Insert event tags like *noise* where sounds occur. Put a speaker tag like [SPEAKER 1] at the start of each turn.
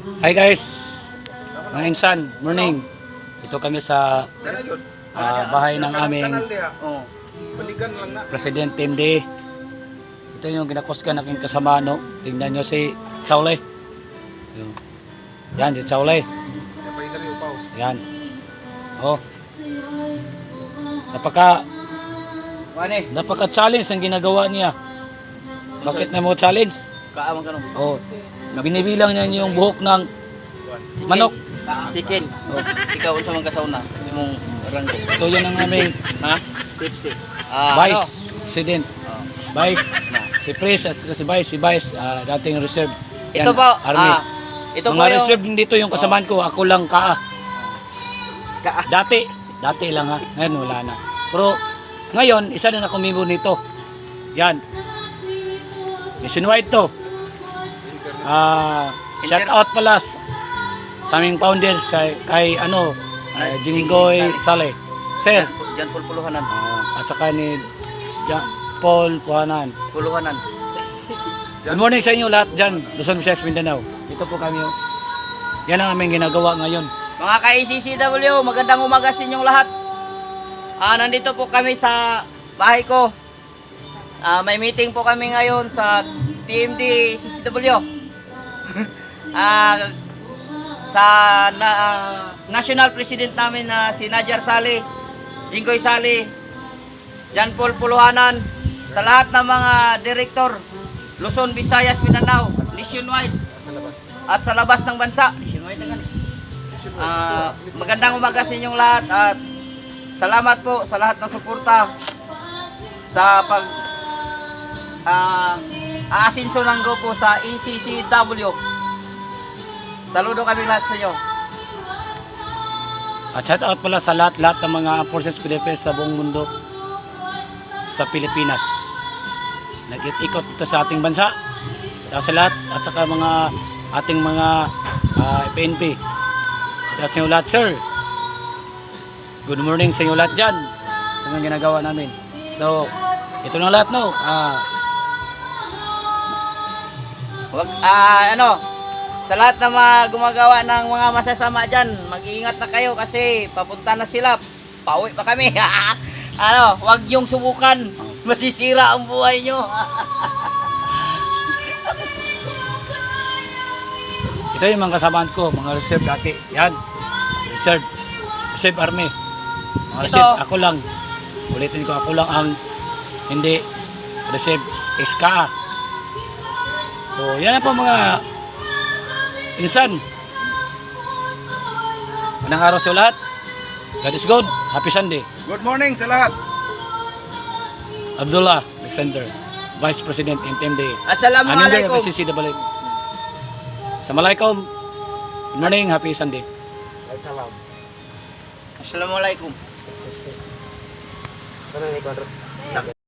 [SPEAKER 1] Hi guys, mga insan, morning. Ito kami sa ah, bahay ng aming. President MD. Ito yung ginakos ka naking kasama, no? Tingnan nyo si Chaulay. Yun. Yan, si
[SPEAKER 2] upaw.
[SPEAKER 1] Yan. Oh. Napaka, napaka-challenge ang ginagawa niya. Bakit na mo challenge?
[SPEAKER 3] Kaamang ka no.
[SPEAKER 1] Oh. Binibilang niya yung buhok ng manok.
[SPEAKER 3] Chicken.
[SPEAKER 1] Oh.
[SPEAKER 3] Ikaw man ka sauna? Imong ranggo.
[SPEAKER 1] Ito yan ang aming
[SPEAKER 3] Ha? Tipsy. Ah,
[SPEAKER 1] Vice President.
[SPEAKER 3] ano?
[SPEAKER 1] Vice, si Pres at si Vice, si Vice, ah, dating reserve.
[SPEAKER 3] Ito
[SPEAKER 1] Yan,
[SPEAKER 3] po,
[SPEAKER 1] Army.
[SPEAKER 3] ah, ito
[SPEAKER 1] Mga
[SPEAKER 3] yung
[SPEAKER 1] reserve din dito yung kasamaan ko, ako lang ka.
[SPEAKER 3] Ka-
[SPEAKER 1] Dati, dati lang ha. Ngayon wala na. Pero ngayon, isa na ako member nito. Yan. Nationwide to. Ah, shout out pala sa, aming founder sa kay ano, uh, Jinggoy Sale. Sir,
[SPEAKER 3] Jan Paul Puluhanan.
[SPEAKER 1] ah, at saka ni Ja- Paul Puhanan.
[SPEAKER 3] Puluhanan.
[SPEAKER 1] Good morning sa inyo lahat dyan, Luzon, Visayas, Mindanao. Dito po kami. oh. Yan ang aming ginagawa ngayon.
[SPEAKER 3] Mga ka-ACCW, magandang umaga sa inyong lahat. Ah, nandito po kami sa bahay ko. Ah, may meeting po kami ngayon sa TMD CCW. Ah, sa na, ah, national president namin na si Najar Sali, Jinggoy Sali, Jan Paul Puluhanan, sa lahat ng mga direktor, Luzon, Visayas, Mindanao, nationwide, at sa labas ng bansa. Ah, magandang umaga sa inyong lahat at salamat po sa lahat ng suporta sa pag ah aasinso ng grupo sa ECCW. Saludo kami lahat sa inyo.
[SPEAKER 1] At shout out pala sa lahat-lahat ng mga forces Pilipinas sa buong mundo sa Pilipinas. Nag-ikot ito sa ating bansa. Shout out sa lahat at saka mga ating mga ah, PNP. Shout out sa inyo lahat, sir. Good morning sa inyo lahat dyan. Ito ginagawa namin. So, ito na lahat, no? Ah,
[SPEAKER 3] Wag ah ano, sa lahat ng mga gumagawa ng mga masasama diyan, mag-iingat na kayo kasi papunta na sila. Pauwi pa kami. *laughs* ano, wag yung subukan. Masisira ang buhay nyo. *laughs*
[SPEAKER 1] ito yung mga kasamaan ko, mga reserve dati. Yan. Reserve. Reserve Army. Mga
[SPEAKER 3] Ito.
[SPEAKER 1] reserve, ako lang. Ulitin ko, ako lang ang hindi reserve SKA. So, yan na po mga insan. Manang araw sa lahat. God is good. Happy Sunday.
[SPEAKER 2] Good morning sa lahat.
[SPEAKER 1] Abdullah Alexander, Vice President NTMD.
[SPEAKER 3] Assalamualaikum.
[SPEAKER 1] PCCW. Assalamualaikum. Good morning. Happy Sunday.
[SPEAKER 3] Assalamualaikum.